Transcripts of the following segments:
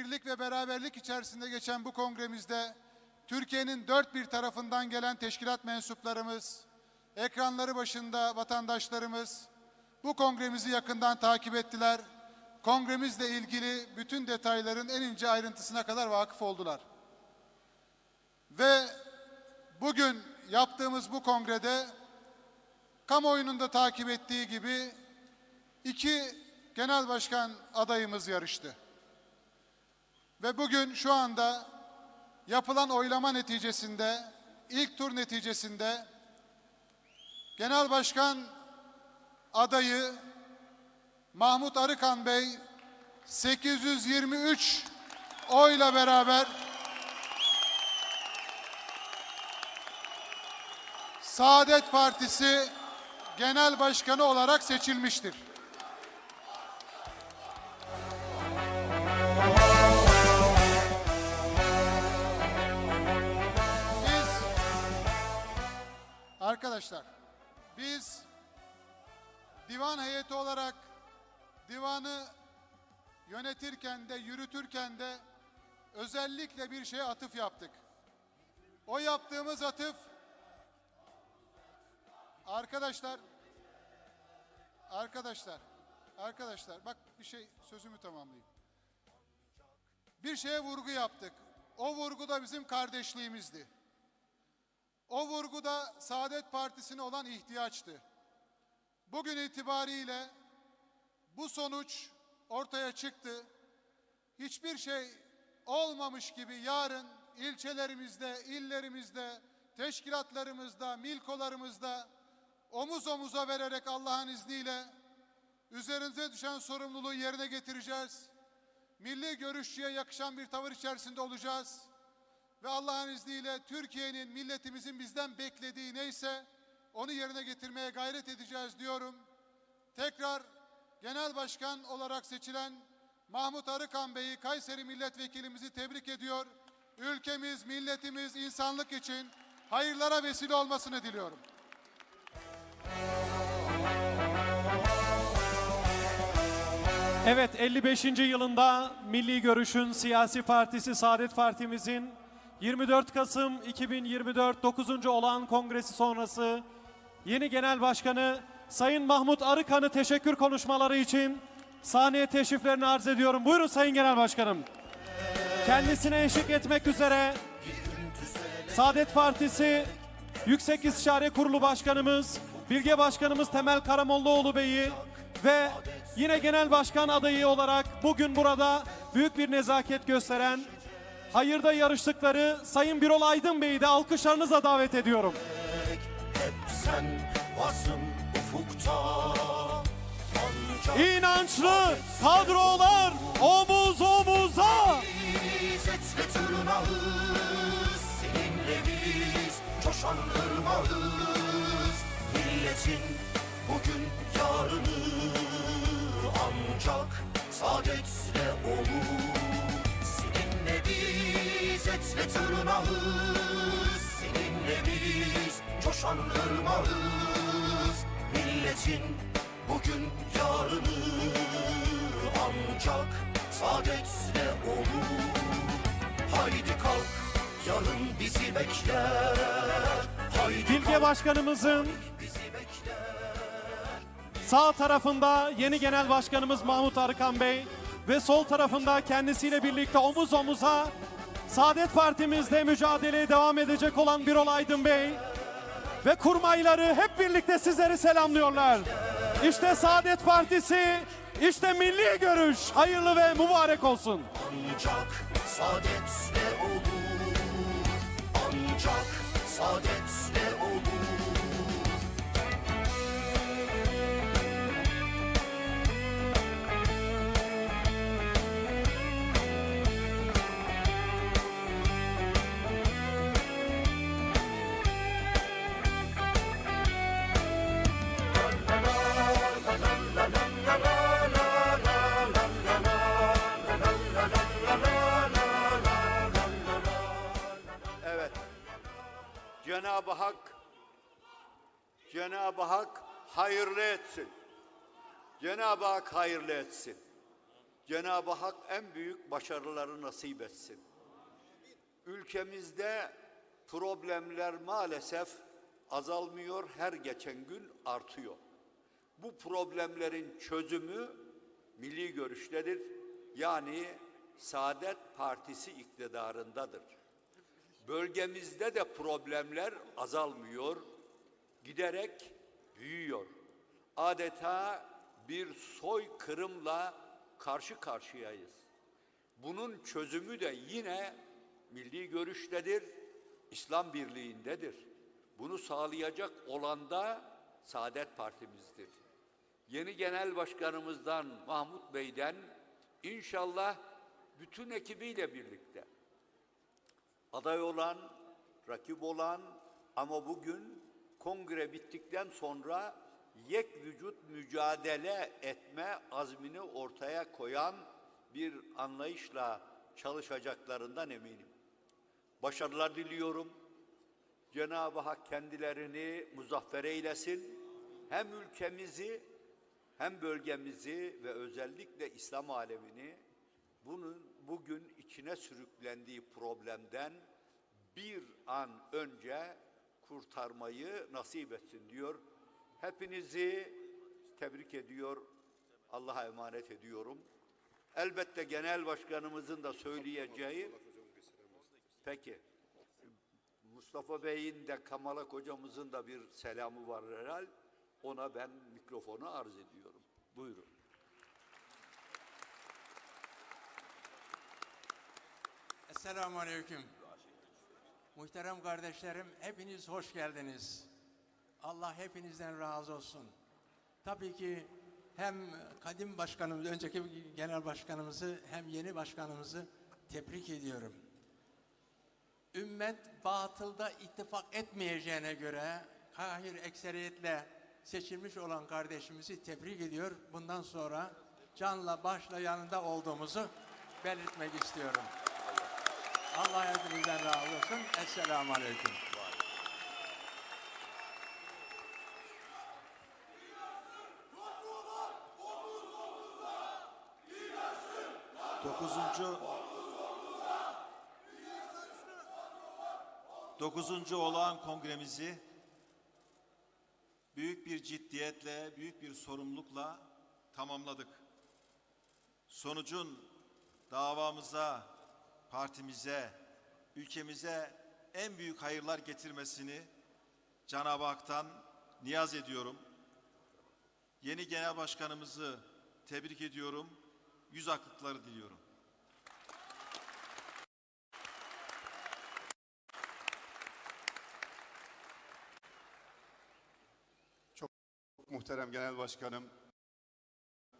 Birlik ve beraberlik içerisinde geçen bu kongremizde Türkiye'nin dört bir tarafından gelen teşkilat mensuplarımız, ekranları başında vatandaşlarımız bu kongremizi yakından takip ettiler. Kongremizle ilgili bütün detayların en ince ayrıntısına kadar vakıf oldular. Ve bugün yaptığımız bu kongrede kamuoyunun da takip ettiği gibi iki genel başkan adayımız yarıştı. Ve bugün şu anda yapılan oylama neticesinde, ilk tur neticesinde Genel Başkan adayı Mahmut Arıkan Bey 823 oyla beraber Saadet Partisi Genel Başkanı olarak seçilmiştir. Arkadaşlar biz divan heyeti olarak divanı yönetirken de yürütürken de özellikle bir şeye atıf yaptık. O yaptığımız atıf arkadaşlar arkadaşlar arkadaşlar bak bir şey sözümü tamamlayayım. Bir şeye vurgu yaptık. O vurgu da bizim kardeşliğimizdi. O vurgu da Saadet Partisi'ne olan ihtiyaçtı. Bugün itibariyle bu sonuç ortaya çıktı. Hiçbir şey olmamış gibi yarın ilçelerimizde, illerimizde, teşkilatlarımızda, milkolarımızda omuz omuza vererek Allah'ın izniyle üzerimize düşen sorumluluğu yerine getireceğiz. Milli görüşçüye yakışan bir tavır içerisinde olacağız. Ve Allah'ın izniyle Türkiye'nin, milletimizin bizden beklediği neyse onu yerine getirmeye gayret edeceğiz diyorum. Tekrar genel başkan olarak seçilen Mahmut Arıkan Bey'i Kayseri milletvekilimizi tebrik ediyor. Ülkemiz, milletimiz, insanlık için hayırlara vesile olmasını diliyorum. Evet 55. yılında Milli Görüş'ün siyasi partisi Saadet Partimizin 24 Kasım 2024 9. olan kongresi sonrası yeni genel başkanı Sayın Mahmut Arıkan'ı teşekkür konuşmaları için sahneye teşriflerini arz ediyorum. Buyurun Sayın Genel Başkanım. Kendisine eşlik etmek üzere Saadet Partisi Yüksek İstişare Kurulu Başkanımız, Bilge Başkanımız Temel Karamollaoğlu Bey'i ve yine Genel Başkan adayı olarak bugün burada büyük bir nezaket gösteren hayırda yarıştıkları Sayın Birol Aydın Bey'i de alkışlarınıza davet ediyorum. Hep sen varsın ufukta İnançlı kadrolar omuz omuza. coşan ırmağız Milletin bugün yarını etle tırnağız Seninle biz coşan ırmağız. Milletin bugün yarını ancak saadetle olur. Haydi kalk yarın bizi bekler. Haydi Bilge kalk Başkanımızın Sağ tarafında yeni genel başkanımız Mahmut Arıkan Bey ve sol tarafında kendisiyle birlikte omuz omuza Saadet Partimizde mücadeleye devam edecek olan Birol Aydın Bey ve kurmayları hep birlikte sizleri selamlıyorlar. İşte Saadet Partisi, işte milli görüş. Hayırlı ve mübarek olsun. Ancak saadetle olur Ancak saadetle hayırlı etsin. Cenab-ı Hak hayırlı etsin. Cenab-ı Hak en büyük başarıları nasip etsin. Ülkemizde problemler maalesef azalmıyor, her geçen gün artıyor. Bu problemlerin çözümü milli görüştedir. Yani Saadet Partisi iktidarındadır. Bölgemizde de problemler azalmıyor, giderek büyüyor. Adeta bir soykırımla karşı karşıyayız. Bunun çözümü de yine milli görüştedir, İslam birliğindedir. Bunu sağlayacak olan da Saadet Partimizdir. Yeni Genel Başkanımızdan Mahmut Bey'den inşallah bütün ekibiyle birlikte aday olan, rakip olan ama bugün kongre bittikten sonra yek vücut mücadele etme azmini ortaya koyan bir anlayışla çalışacaklarından eminim. Başarılar diliyorum. Cenab-ı Hak kendilerini muzaffer eylesin. Hem ülkemizi hem bölgemizi ve özellikle İslam alemini bunun bugün içine sürüklendiği problemden bir an önce kurtarmayı nasip etsin diyor. Hepinizi tebrik ediyor, Allah'a emanet ediyorum. Elbette genel başkanımızın da söyleyeceği Peki. Mustafa Bey'in de Kamalak hocamızın da bir selamı var herhal. Ona ben mikrofonu arz ediyorum. Buyurun. Esselamu Aleyküm. Muhterem kardeşlerim, hepiniz hoş geldiniz. Allah hepinizden razı olsun. Tabii ki hem kadim başkanımız, önceki genel başkanımızı hem yeni başkanımızı tebrik ediyorum. Ümmet batılda ittifak etmeyeceğine göre kahir ekseriyetle seçilmiş olan kardeşimizi tebrik ediyor. Bundan sonra canla başla yanında olduğumuzu belirtmek istiyorum. Allah hepinizden razı olsun. Esselamu Aleyküm. Dokuzuncu Dokuzuncu olağan kongremizi büyük bir ciddiyetle, büyük bir sorumlulukla tamamladık. Sonucun davamıza, partimize, ülkemize en büyük hayırlar getirmesini Cenab-ı Hak'tan niyaz ediyorum. Yeni genel başkanımızı tebrik ediyorum. Yüz aklıkları diliyorum. Muhterem Genel Başkanım,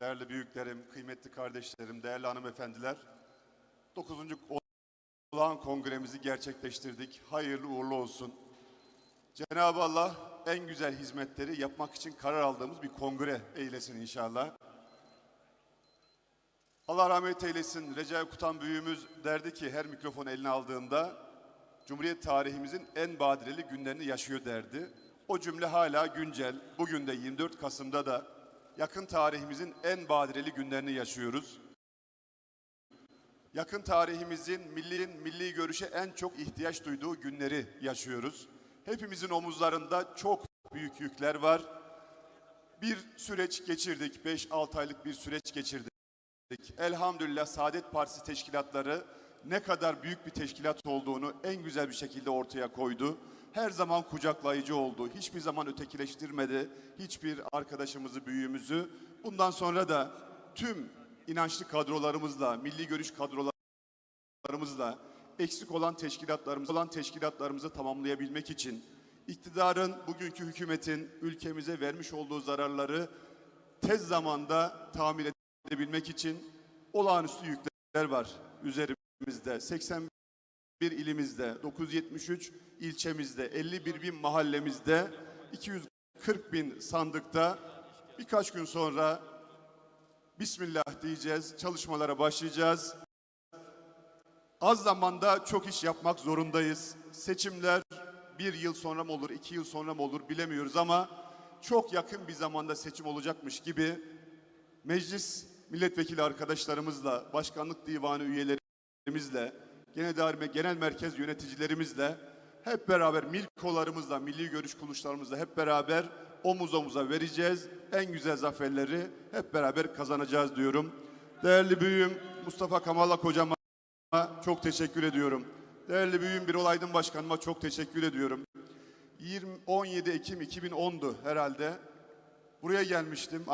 değerli büyüklerim, kıymetli kardeşlerim, değerli hanımefendiler. 9. olağan kongremizi gerçekleştirdik. Hayırlı uğurlu olsun. Cenab-ı Allah en güzel hizmetleri yapmak için karar aldığımız bir kongre eylesin inşallah. Allah rahmet eylesin. Recai Kutan büyüğümüz derdi ki her mikrofon eline aldığında Cumhuriyet tarihimizin en badireli günlerini yaşıyor derdi. O cümle hala güncel. Bugün de 24 Kasım'da da yakın tarihimizin en badireli günlerini yaşıyoruz. Yakın tarihimizin millinin milli görüşe en çok ihtiyaç duyduğu günleri yaşıyoruz. Hepimizin omuzlarında çok büyük yükler var. Bir süreç geçirdik, 5-6 aylık bir süreç geçirdik. Elhamdülillah Saadet Partisi teşkilatları ne kadar büyük bir teşkilat olduğunu en güzel bir şekilde ortaya koydu. Her zaman kucaklayıcı oldu. Hiçbir zaman ötekileştirmedi hiçbir arkadaşımızı, büyüğümüzü. Bundan sonra da tüm inançlı kadrolarımızla, milli görüş kadrolarımızla eksik olan teşkilatlarımız olan teşkilatlarımızı tamamlayabilmek için iktidarın bugünkü hükümetin ülkemize vermiş olduğu zararları tez zamanda tamir edebilmek için olağanüstü yükler var üzerimizde. 81 ilimizde, 973 ilçemizde, 51 bin mahallemizde, 240 bin sandıkta birkaç gün sonra Bismillah diyeceğiz, çalışmalara başlayacağız. Az zamanda çok iş yapmak zorundayız. Seçimler bir yıl sonra mı olur, iki yıl sonra mı olur bilemiyoruz ama çok yakın bir zamanda seçim olacakmış gibi meclis milletvekili arkadaşlarımızla, başkanlık divanı üyelerimizle, genel, genel merkez yöneticilerimizle hep beraber milkolarımızla, milli görüş kuruluşlarımızla hep beraber omuz omuza vereceğiz. En güzel zaferleri hep beraber kazanacağız diyorum. Değerli büyüğüm Mustafa Kamalak hocama çok teşekkür ediyorum. Değerli büyüğüm Birol Aydın Başkanıma çok teşekkür ediyorum. 20, 17 Ekim 2010'du herhalde. Buraya gelmiştim.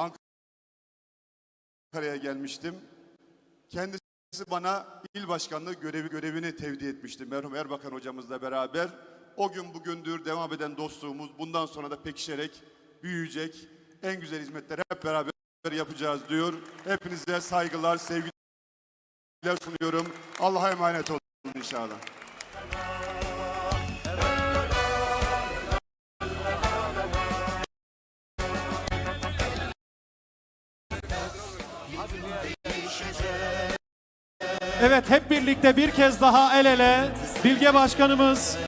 Ankara'ya gelmiştim. Kendisi bana il başkanlığı görevi görevini tevdi etmişti. Merhum Erbakan hocamızla beraber. O gün bugündür devam eden dostluğumuz bundan sonra da pekişerek büyüyecek. En güzel hizmetleri hep beraber yapacağız diyor. Hepinize saygılar, sevgiler sunuyorum. Allah'a emanet olun inşallah. Evet hep birlikte bir kez daha el ele Bilge Başkanımız,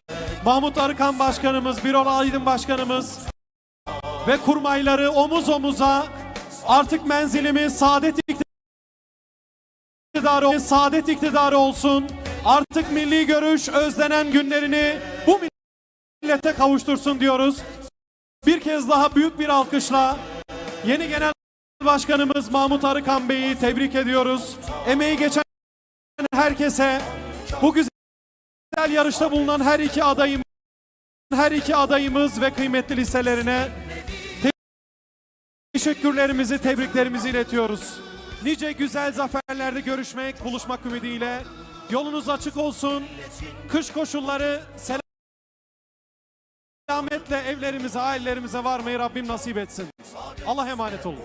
Mahmut Arıkan Başkanımız, Birol Aydın Başkanımız ve kurmayları omuz omuza artık menzilimiz saadet iktidarı, saadet iktidarı olsun. Artık milli görüş özlenen günlerini bu millete kavuştursun diyoruz. Bir kez daha büyük bir alkışla yeni genel başkanımız Mahmut Arıkan Bey'i tebrik ediyoruz. Emeği geçen herkese bu güzel yarışta bulunan her iki adayım her iki adayımız ve kıymetli liselerine teşekkürlerimizi, tebriklerimizi iletiyoruz. Nice güzel zaferlerde görüşmek, buluşmak ümidiyle yolunuz açık olsun. Kış koşulları selametle evlerimize, ailelerimize varmayı Rabbim nasip etsin. Allah emanet olun.